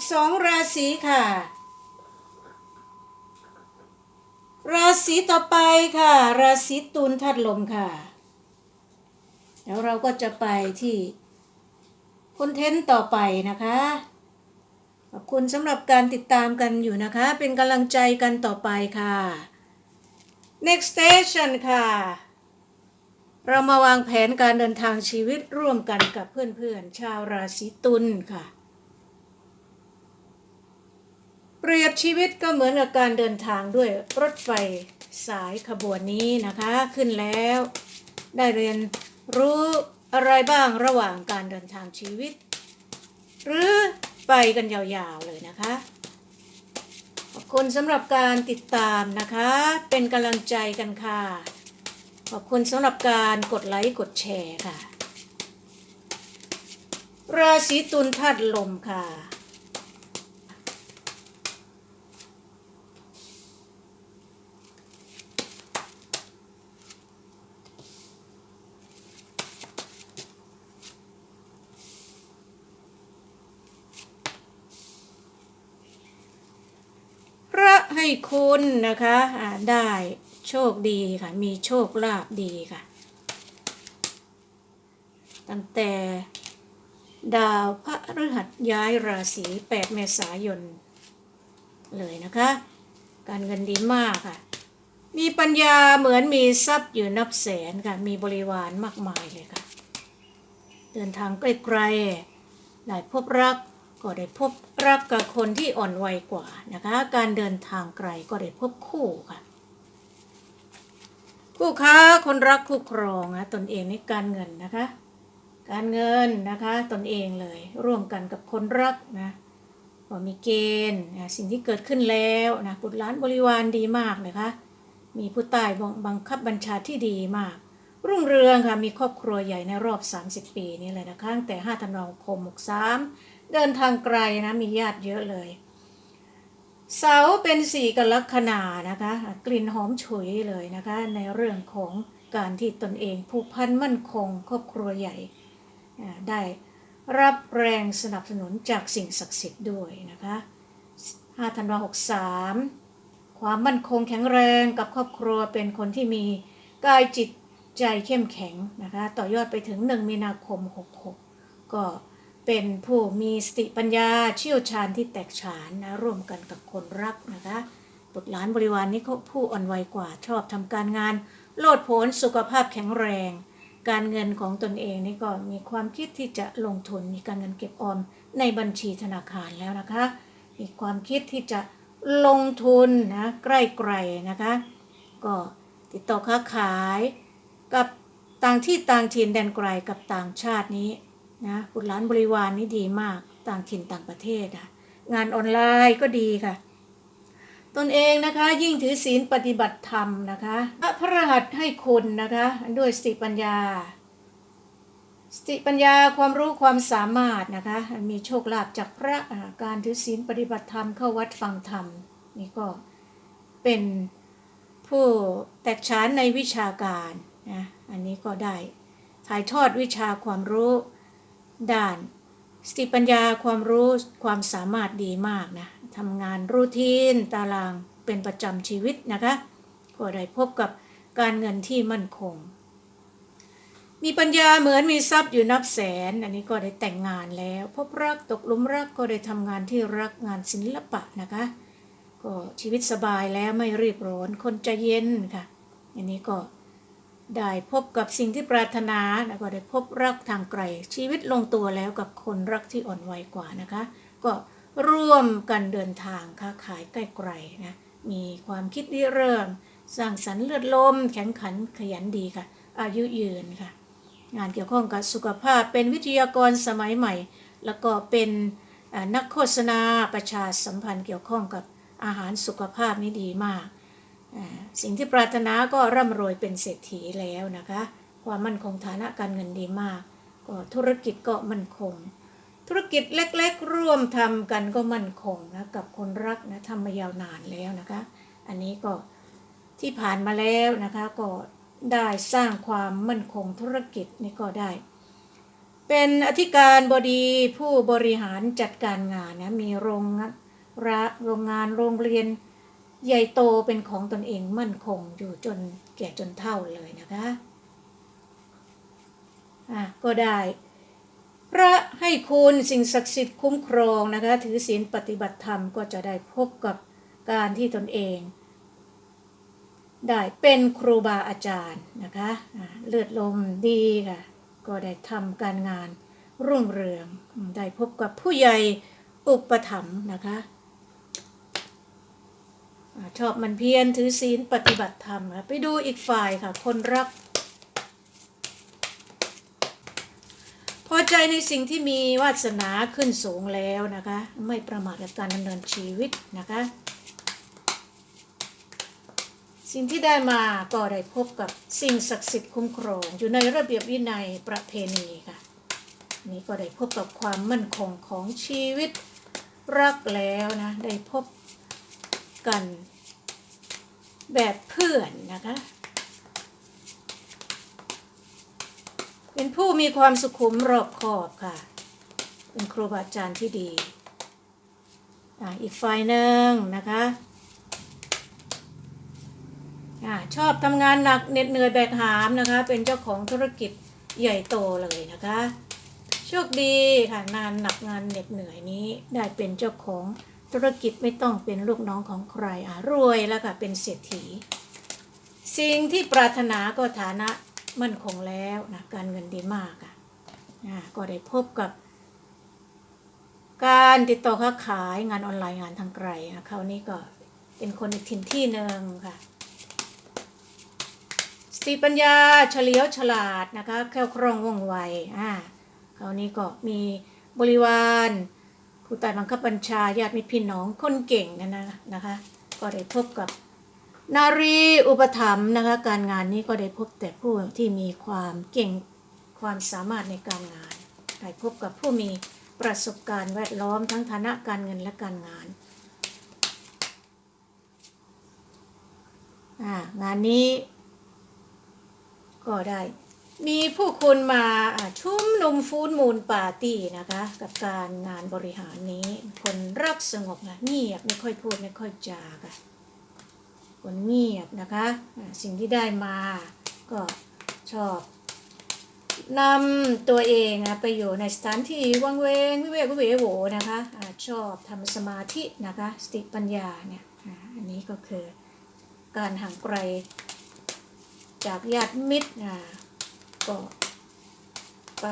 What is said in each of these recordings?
12 ราศีค่ะ ราศีต่อไปค่ะ ราศีตุลธาตุลมค่ะ แล้วเราก็จะไปที่คอนเทนต์ต่อไปนะคะ ขอบคุณสำหรับการติดตามกันอยู่นะคะ เป็นกำลังใจกันต่อไปค่ะ next station ค่ะ เรามาวางแผนการเดินทางชีวิตร่วมกันกับเพื่อนๆ ชาวราศีตุลค่ะ เปรียบชีวิตก็เหมือนกับการเดินทางด้วยรถไฟสายขบวนนี้นะคะ ขึ้นแล้ว ได้เรียนรู้อะไรบ้างระหว่างการเดินทางชีวิต หรือไปกันยาวๆเลยนะคะ ขอบคุณสำหรับการติดตามนะคะ เป็นกำลังใจกันค่ะ ขอบคุณสำหรับการกดไลค์กดแชร์ค่ะ ราศีตุลธาตุลมค่ะ พระ ให้คุณนะคะอ่าได้โชคดีค่ะ มีโชคลาภดีค่ะ ตั้งแต่ดาวพระฤหัสย้ายราศี 8 เมษายน เลยนะคะ การเงินดีมากค่ะ มีปัญญาเหมือนมีทรัพย์อยู่นับแสนค่ะ มีบริวารมากมายเลยค่ะ เดินทางไกลๆได้พบรัก ก็ได้พบรักกับคนที่อ่อนวัยกว่านะคะ การเดินทางไกลก็ได้พบคู่ค่ะ คู่ค้าคนรักคู่ครองนะตนเองในการเงินนะคะ การเงินนะคะตนเองเลยร่วมกันกับคนรักนะก็มีเกณฑ์นะสิ่งที่เกิดขึ้นแล้วนะบุตรหลานบริวารดีมากนะคะมีผู้ใต้บังคับบัญชาที่ดีมาก รุ่งเรืองค่ะมีครอบครัวใหญ่ในรอบ 30 ปีนี้เลยนะคะตั้งแต่ 5 ธันวาคม 63 เดินทางไกลนะมีญาติเยอะเลย เสาเป็นสี่กลักษณานะคะ กลิ่นหอมฉุยเลยนะคะ ในเรื่องของการที่ตนเองผูกพันมั่นคงครอบครัวใหญ่ ได้รับแรงสนับสนุนจากสิ่งศักดิ์สิทธิ์ด้วยนะคะ5ธันวา63 ความมั่นคงแข็งแรงกับครอบครัวเป็นคนที่มีกายจิตใจเข้มแข็งนะคะ ต่อยอดไปถึง 1 มีนาคม 66 ก็ เป็นผู้มีสติปัญญาเชี่ยวชาญที่แตกฉานนะร่วมกันกับคนรักนะคะบุตรหลานบริวารนี้เขาผู้อ่อนวัยกว่าชอบทำการงาน โลดโผนสุขภาพแข็งแรง การเงินของตนเองนี่ก็มีความคิดที่จะลงทุนมีการเงินเก็บออมในบัญชีธนาคารแล้วนะคะ มีความคิดที่จะลงทุนนะใกล้ไกลนะคะ ก็ติดต่อค้าขายกับต่างที่ต่างถิ่นแดนไกลกับต่างชาตินี้ นะบุตรหลานบริวารนี่ดีมากต่างถิ่นต่างประเทศอะงานออนไลน์ก็ดีค่ะ ตนเองนะคะยิ่งถือศีลปฏิบัติธรรมนะคะพระรหัสให้คุณนะคะด้วยสติปัญญา สติปัญญาความรู้ความสามารถนะคะ มีโชคลาภจากพระการถือศีลปฏิบัติธรรมเข้าวัดฟังธรรมนี่ก็เป็นผู้แตกฉานในวิชาการนะอันนี้ก็ได้ถ่ายทอดวิชาความรู้ ด้านสติปัญญาความรู้ความสามารถดีมากนะทำงานรูทีนตารางเป็นประจำชีวิตนะคะก็ได้พบกับการเงินที่มั่นคง มีปัญญาเหมือนมีทรัพย์อยู่นับแสน อันนี้ก็ได้แต่งงานแล้ว พบรักตกหลุมรักก็ได้ทำงานที่รักงานศิลปะนะคะ ก็ชีวิตสบายแล้วไม่รีบร้อนคนใจเย็นค่ะ อันนี้ก็ ได้พบกับสิ่งที่ปรารถนาแล้วก็ได้พบรักทางไกล ชีวิตลงตัวแล้วกับคนรักที่อ่อนวัยกว่านะคะ ก็ร่วมกันเดินทางค้าขายใกล้ๆนะมีความคิดริเริ่ม สร้างสรรค์เลือดลม แข็งขันขยันดีค่ะ อายุยืนค่ะ งานเกี่ยวข้องกับสุขภาพเป็นวิทยากรสมัยใหม่ แล้วก็เป็นนักโฆษณาประชาสัมพันธ์เกี่ยวข้องกับอาหารสุขภาพนี่ดีมาก สิ่งที่ปรารถนาก็ร่ำรวยเป็นเศรษฐีแล้วนะคะ ความมั่นคงฐานะการเงินดีมาก ก็ธุรกิจก็มั่นคง ธุรกิจเล็กๆ ร่วมทำกันก็มั่นคงนะกับคนรักนะทำมายาวนานแล้วนะคะ อันนี้ก็ที่ผ่านมาแล้วนะคะก็ได้สร้างความมั่นคงธุรกิจนี่ก็ได้ เป็นอธิการบดีผู้บริหารจัดการงานนะมีโรงงานโรงงานโรงเรียน ใหญ่โตเป็นของตนเองมั่นคงอยู่จนแก่จนเท่าเลยนะคะอะก็ได้ พระให้คุณสิ่งศักดิ์สิทธิ์คุ้มครองนะคะถือศีลปฏิบัติธรรมก็จะได้พบกับการที่ตนเอง ได้เป็นครูบาอาจารย์นะคะอ่าเลือดลมดีค่ะก็ได้ทำการงานรุ่งเรืองได้พบกับผู้ใหญ่อุปถัมภ์นะคะ ชอบมันเพียรถือศีลปฏิบัติธรรมค่ะไปดูอีกฝ่ายค่ะ คนรัก พอใจในสิ่งที่มีวาสนาขึ้นสูงแล้วนะคะ ไม่ประมาทกับการดำเนินชีวิตนะคะ สิ่งที่ได้มาก็ได้พบกับสิ่งศักดิ์สิทธิ์คุ้มครองอยู่ในระเบียบวินัยประเพณีค่ะ นี่ก็ได้พบกับความมั่นคงของชีวิตรักแล้วนะ ได้พบกัน แบบเพื่อนนะคะ เป็นผู้มีความสุขุมรอบคอบค่ะ เป็นครูบาอาจารย์ที่ดีอะอีกฝ่ายหนึ่งนะคะอาชอบทำงานหนักเหน็ดเหนื่อยแบกหามนะคะ เป็นเจ้าของธุรกิจใหญ่โตเลยนะคะ โชคดีค่ะงานหนักงานเหน็ดเหนื่อยนี้ได้เป็นเจ้าของ ธุรกิจไม่ต้องเป็นลูกน้องของใครอะรวยแล้วค่ะเป็นเศรษฐี สิ่งที่ปรารถนาก็ฐานะมั่นคงแล้วนะการเงินดีมากอะก็ได้พบกับการติดต่อค้าขายงานออนไลน์งานทางไกลอะคราวนี้ก็เป็นคนในถิ่นที่หนึ่งค่ะสติปัญญาเฉลียวฉลาดนะคะแคล่วคล่องว่องไวอ่าคราวนี้ก็มีบริวาร ผู้ใต้บังคับบัญชาญาติมิตรพี่น้องคนเก่งนะนะนะคะ ก็ได้พบกับนารีอุปถัมภ์นะคะ การงานนี้ก็ได้พบแต่ผู้ที่มีความเก่งความสามารถในการงานได้พบกับผู้มีประสบการณ์แวดล้อมทั้งฐานะการเงินและการงาน งานนี้ก็ได้ มีผู้คนมาชุมนุมฟูนมูลปาร์ตี้นะคะ กับการงานบริหารนี้ คนรักสงบนะเงียบไม่ค่อยพูดไม่ค่อยจาค่ะคนเงียบนะคะสิ่งที่ได้มาก็ชอบนำตัวเองนะไปอยู่ในสถานที่วังเวงวิเวกวิเวโหวนะคะอาชอบทำสมาธินะคะสติปัญญาเนี่ยอันนี้ก็คือการห่างไกลจากญาติมิตรอ่า ก็ไป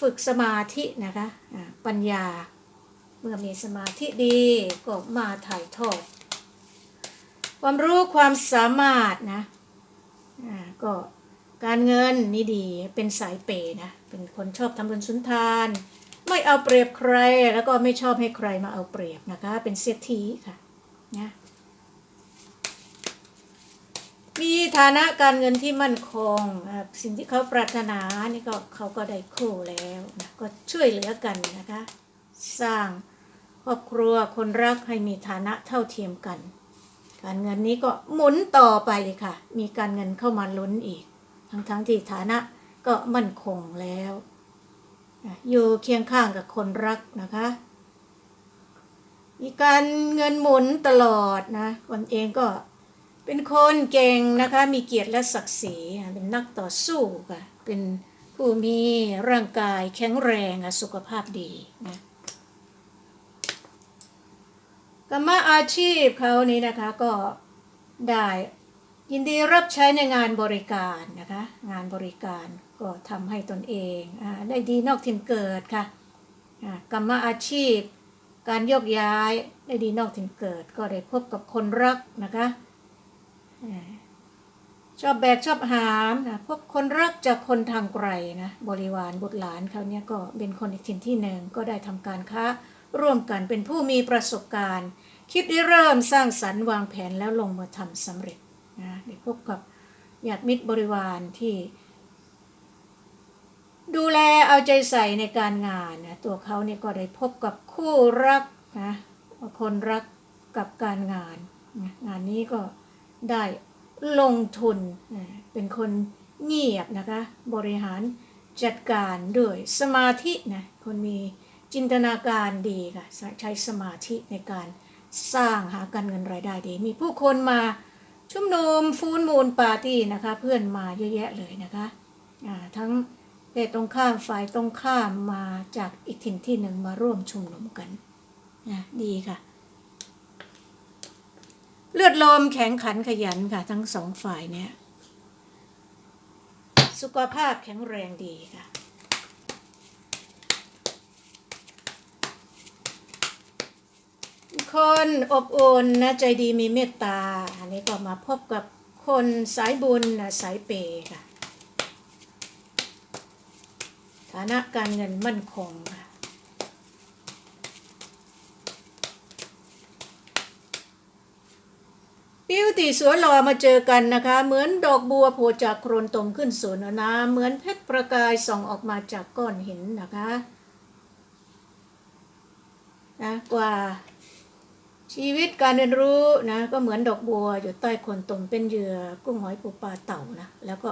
ฝึกสมาธินะคะปัญญา เมื่อมีสมาธิดีก็มาถ่ายทอดความรู้ความสามารถนะก็การเงินนี่ดีเป็นสายเปย์นะ เป็นคนชอบทำบุญสุนทาน ไม่เอาเปรียบใครแล้วก็ไม่ชอบให้ใครมาเอาเปรียบนะคะ เป็นเศรษฐีค่ะนะ มีฐานะการเงินที่มั่นคง สิ่งที่เขาปรารถนานี่ก็เขาก็ได้คู่แล้วนะก็ช่วยเหลือกันนะคะ สร้างครอบครัวคนรักให้มีฐานะเท่าเทียมกัน การเงินนี้ก็หมุนต่อไปค่ะ มีการเงินเข้ามาลุ้นอีก ทั้งๆทที่ฐานะก็มั่นคงแล้วอะอยู่เคียงข้างกับคนรักนะคะมีการเงินหมุนตลอดนะคนเองก็ เป็นคนเก่งนะคะมีเกียรติและศักดิ์ศรีเป็นนักต่อสู้ค่ะเป็นผู้มีร่างกายแข็งแรงอะสุขภาพดีนะกรรมอาชีพเขานี้นะคะก็ได้ยินดีรับใช้ในงานบริการนะคะงานบริการก็ทำให้ตนเองอได้ดีนอกถิ่นเกิดค่ะกรรมอาชีพ การโยกย้ายได้ดีนอกถิ่นเกิด ก็ได้พบกับคนรักนะคะ ชอบแบกชอบหามนะพบคนรักจากคนทางไกลนะบริวารบุตรหลานเขาเนี่ยก็เป็นคนอีกถิ่นที่หนึ่งก็ได้ทำการค้าร่วมกันเป็นผู้มีประสบการณ์ คิดได้เริ่มสร้างสรรค์วางแผนแล้วลงมือทำสำเร็จนะได้พบกับญาติมิตรบริวารที่ ดูแลเอาใจใส่ในการงานนะตัวเขาเนี่ยก็ได้พบกับคู่รักนะคนรักกับการงานนะงานนี้ก็ ได้ลงทุน เป็นคนเงียบนะคะ บริหารจัดการด้วยสมาธินะคนมีจินตนาการดีค่ะ ใช้สมาธิในการสร้างหาการเงินรายได้ดี มีผู้คนมาชุมนุมฟูนมูลปาร์ตี้นะคะ เพื่อนมาเยอะแยะเลยนะคะทั้งเพศตรงข้ามฝ่ายตรงข้ามมาจากอีกถิ่นที่หนึ่งมาร่วมชุมนุมกันนะดีค่ะ เลือดลมแข็งขันขยันค่ะ ทั้งสองฝ่ายเนี่ย สุขภาพแข็งแรงดีค่ะ คนอบอุ่นนะใจดีมีเมตตา อันนี้ก็มาพบกับคนสายบุญนะสายเปย์ค่ะ ฐานะการเงินมั่นคงค่ะ ปิ้วตีสวนหล่อมาเจอกันนะคะ เหมือนดอกบัวโผล่จากโครนตมขึ้นสู่เนื้อน้ำเหมือนเพชรประกายส่องออกมาจากก้อนหินนะคะนะกว่าชีวิตการเรียนรู้นะก็เหมือนดอกบัวอยู่ใต้โคนตมเป็นเหยื่อกุ้งหอยปูปลาเต่านะแล้วก็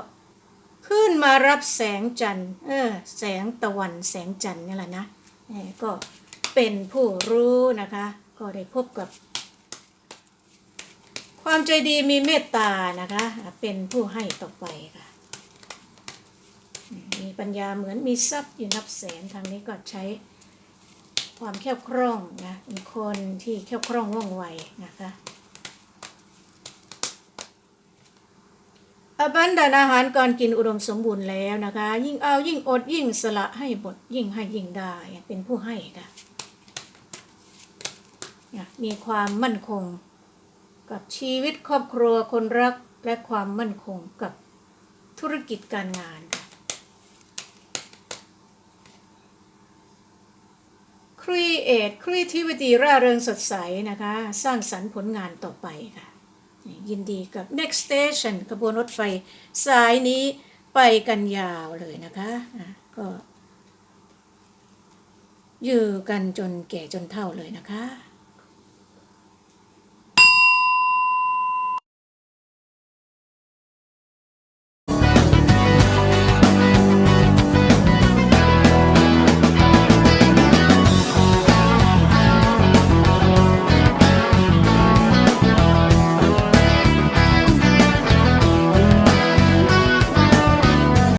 ขึ้นมารับแสงจันทร์เออแสงตะวันแสงจันทร์นี่แหละนะเออก็เป็นผู้รู้นะคะ ก็ได้พบกับ ความใจดีมีเมตตานะคะ เป็นผู้ให้ต่อไปค่ะ มีปัญญาเหมือนมีทรัพย์อยู่นับแสนทางนี้ก็ใช้ความแคบคล่องนะเป็นคนที่แคบคล่องว่องไวนะคะอบันดานอาหารก่อนกินอุดมสมบูรณ์แล้วนะคะ ยิ่งเอายิ่งอดยิ่งสละให้หมดยิ่งให้ยิ่งได้เป็นผู้ให้ค่ะมีความมั่นคง กับชีวิตครอบครัวคนรักและความมั่นคงกับธุรกิจการงานค่ะ Create Creativity ร่าเริงสดใสนะคะ สร้างสรรค์ผลงานต่อไปค่ะ ยินดีกับ Next Station ขบวนรถไฟสายนี้ไปกันยาวเลยนะคะะก็อยู่กันจนแก่จนเฒ่าเลยนะคะ